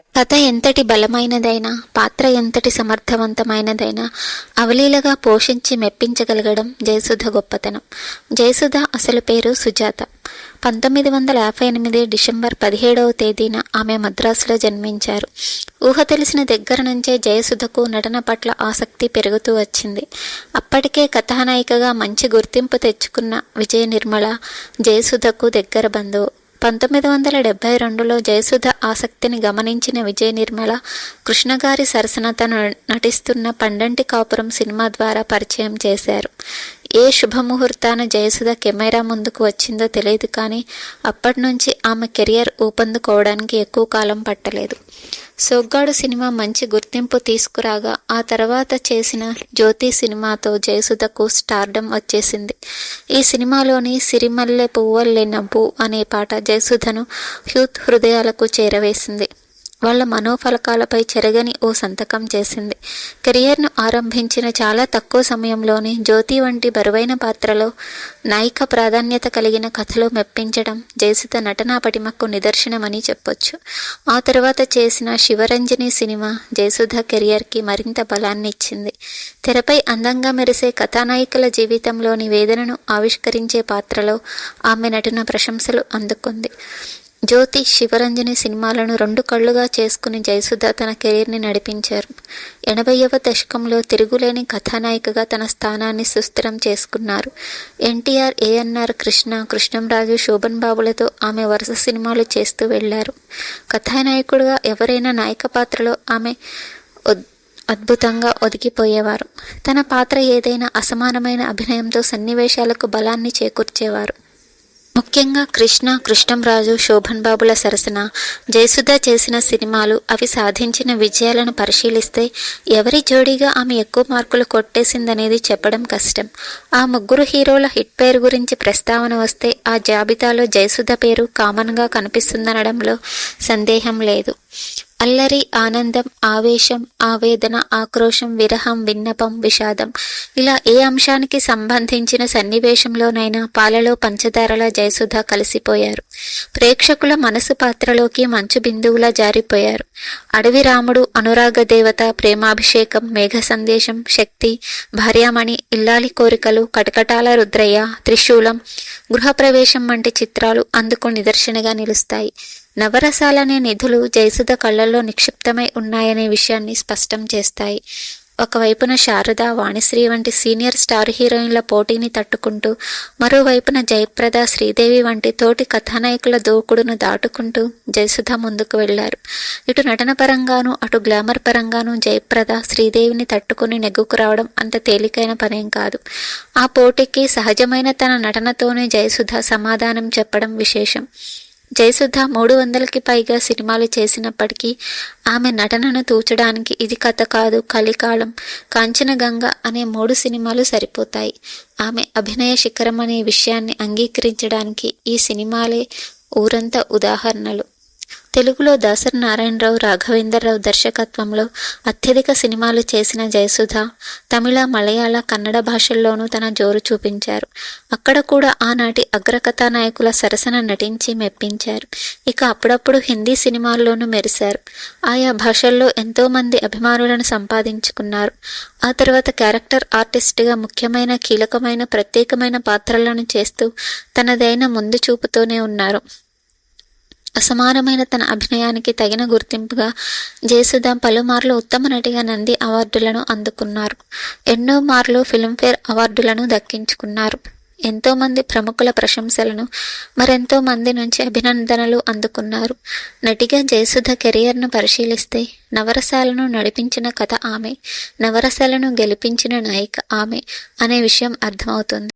కథ ఎంతటి బలమైనదైనా పాత్ర ఎంతటి సమర్థవంతమైనదైనా అవలీలగా పోషించి మెప్పించగలగడం జయసుధ గొప్పతనం. జయసుధ అసలు పేరు సుజాత. పంతొమ్మిది వందల యాభై ఎనిమిది డిసెంబర్ పదిహేడవ తేదీన ఆమె మద్రాసులో జన్మించారు. ఊహ తెలిసిన దగ్గర నుంచే జయసుధకు నటన పట్ల ఆసక్తి పెరుగుతూ వచ్చింది. అప్పటికే కథానాయికగా మంచి గుర్తింపు తెచ్చుకున్న విజయ నిర్మల జయసుధకు దగ్గర బంధువు. పంతొమ్మిది వందల డెబ్బై రెండులో జయసుధ ఆసక్తిని గమనించిన విజయ నిర్మల కృష్ణగారి సరసన తను నటిస్తున్న పండంటి కాపురం సినిమా ద్వారా పరిచయం చేశారు. ఏ శుభముహూర్తాన జయసుధ కెమెరా ముందుకు వచ్చిందో తెలియదు కానీ అప్పటి నుంచి ఆమె కెరియర్ ఊపందుకోవడానికి ఎక్కువ కాలం పట్టలేదు. సోగ్గాడు సినిమా మంచి గుర్తింపు తీసుకురాగా ఆ తర్వాత చేసిన జ్యోతి సినిమాతో జయసుధకు స్టార్డమ్ వచ్చేసింది. ఈ సినిమాలోని సిరిమల్లె పువ్వల్లె నవ్వు అనే పాట జయసుధను హ్యూత్ హృదయాలకు చేరవేసింది. వాళ్ళ మనోఫలకాలపై చెరగని ఓ సంతకం చేసింది. కెరియర్ను ఆరంభించిన చాలా తక్కువ సమయంలోనే జ్యోతి వంటి బరువైన పాత్రలో నాయిక ప్రాధాన్యత కలిగిన కథలో మెప్పించడం జయసుధ నటనా పటిమకు నిదర్శనమని చెప్పొచ్చు. ఆ తర్వాత చేసిన శివరంజని సినిమా జయసుధ కెరియర్కి మరింత బలాన్ని ఇచ్చింది తెరపై అందంగా మెరిసే కథానాయికల జీవితంలోని వేదనను ఆవిష్కరించే పాత్రలో ఆమె నటన ప్రశంసలు అందుకుంది. జ్యోతి శివరంజని సినిమాలను రెండు కళ్ళుగా చేసుకుని జయసుధ తన కెరీర్ని నడిపించారు. ఎనభైవ దశకంలో తిరుగులేని కథానాయికగా తన స్థానాన్ని సుస్థిరం చేసుకున్నారు. ఎన్టీఆర్ ఏఎన్ఆర్ కృష్ణ కృష్ణంరాజు శోభన్ బాబులతో ఆమె వరుస సినిమాలు చేస్తూ వెళ్ళారు. కథానాయకుడుగా ఎవరైనా నాయక పాత్రలో ఆమె అద్భుతంగా ఒదిగిపోయేవారు. తన పాత్ర ఏదైనా అసమానమైన అభినయంతో సన్నివేశాలకు బలాన్ని చేకూర్చేవారు. ముఖ్యంగా కృష్ణ కృష్ణంరాజు శోభన్ బాబుల సరసన జయసుధ చేసిన సినిమాలు అవి సాధించిన విజయాలను పరిశీలిస్తే ఎవరి జోడీగా ఆమె ఎక్కువ మార్కులు కొట్టేసిందనేది చెప్పడం కష్టం. ఆ ముగ్గురు హీరోల హిట్ పేరు గురించి ప్రస్తావన వస్తే ఆ జాబితాలో జయసుధ పేరు కామన్గా కనిపిస్తుందనడంలో సందేహం లేదు. అల్లరి ఆనందం ఆవేశం ఆవేదన ఆక్రోశం విరహం విన్నపం విషాదం. ఇలా ఏ అంశానికి సంబంధించిన సన్నివేశంలోనైనా పాలలో పంచదారల జయసుధ కలిసిపోయారు. ప్రేక్షకుల మనసు పాత్రలోకి మంచు బిందువులా జారిపోయారు. అడవి రాముడు అనురాగ దేవత ప్రేమాభిషేకం మేఘ సందేశం శక్తి భార్యామణి ఇల్లాలి కోరికలు కటకటాల రుద్రయ్య త్రిశూలం గృహప్రవేశం వంటి చిత్రాలు అందుకు నిదర్శనగా నిలుస్తాయి. నవరసాలనే నిధులు జయసుధ కళ్ళల్లో నిక్షిప్తమై ఉన్నాయనే విషయాన్ని స్పష్టం చేస్తాయి. ఒకవైపున శారద వాణిశ్రీ వంటి సీనియర్ స్టార్ హీరోయిన్ల పోటీని తట్టుకుంటూ మరోవైపున జయప్రద శ్రీదేవి వంటి తోటి కథానాయకుల దూకుడును దాటుకుంటూ జయసుధ ముందుకు వెళ్ళారు. ఇటు నటన పరంగానూ అటు గ్లామర్ పరంగానూ జయప్రద శ్రీదేవిని తట్టుకుని నెగ్గుకు రావడం అంత తేలికైన పనేం కాదు. ఆ పోటీకి సహజమైన తన నటనతోనే జయసుధ సమాధానం చెప్పడం విశేషం. జయసుధ మూడు వందలకి పైగా సినిమాలు చేసినప్పటికీ ఆమె నటనను తూచడానికి ఇది కథ కాదు కలికాలం కాంచనగంగ అనే మూడు సినిమాలు సరిపోతాయి. ఆమె అభినయ శిఖరం అనే విషయాన్ని అంగీకరించడానికి ఈ సినిమాలే ఊరంతా ఉదాహరణలు. తెలుగులో దాసరి నారాయణరావు రాఘవేంద్రరావు దర్శకత్వంలో అత్యధిక సినిమాలు చేసిన జయసుధ తమిళ మలయాళ కన్నడ భాషల్లోనూ తన జోరు చూపించారు. అక్కడ కూడా ఆనాటి అగ్రకథానాయకుల సరసన నటించి మెప్పించారు. ఇక అప్పుడప్పుడు హిందీ సినిమాల్లోనూ మెరిశారు. ఆయా భాషల్లో ఎంతోమంది అభిమానులను సంపాదించుకున్నారు. ఆ తర్వాత క్యారెక్టర్ ఆర్టిస్ట్గా ముఖ్యమైన కీలకమైన ప్రత్యేకమైన పాత్రలను చేస్తూ తనదైన ముందు చూపుతూనే ఉన్నారు. అసమానమైన తన అభినయానికి తగిన గుర్తింపుగా జయసుధ పలుమార్లు ఉత్తమ నటిగా నంది అవార్డులను అందుకున్నారు. ఎన్నో మార్లు ఫిల్మ్ఫేర్ అవార్డులను దక్కించుకున్నారు. ఎంతోమంది ప్రముఖుల ప్రశంసలను మరెంతో మంది నుంచి అభినందనలు అందుకున్నారు. నటిగా జయసుధ కెరియర్ను పరిశీలిస్తే నవరసాలను నడిపించిన కథ ఆమె నవరసాలను గెలిపించిన నాయిక ఆమె అనే విషయం అర్థమవుతుంది.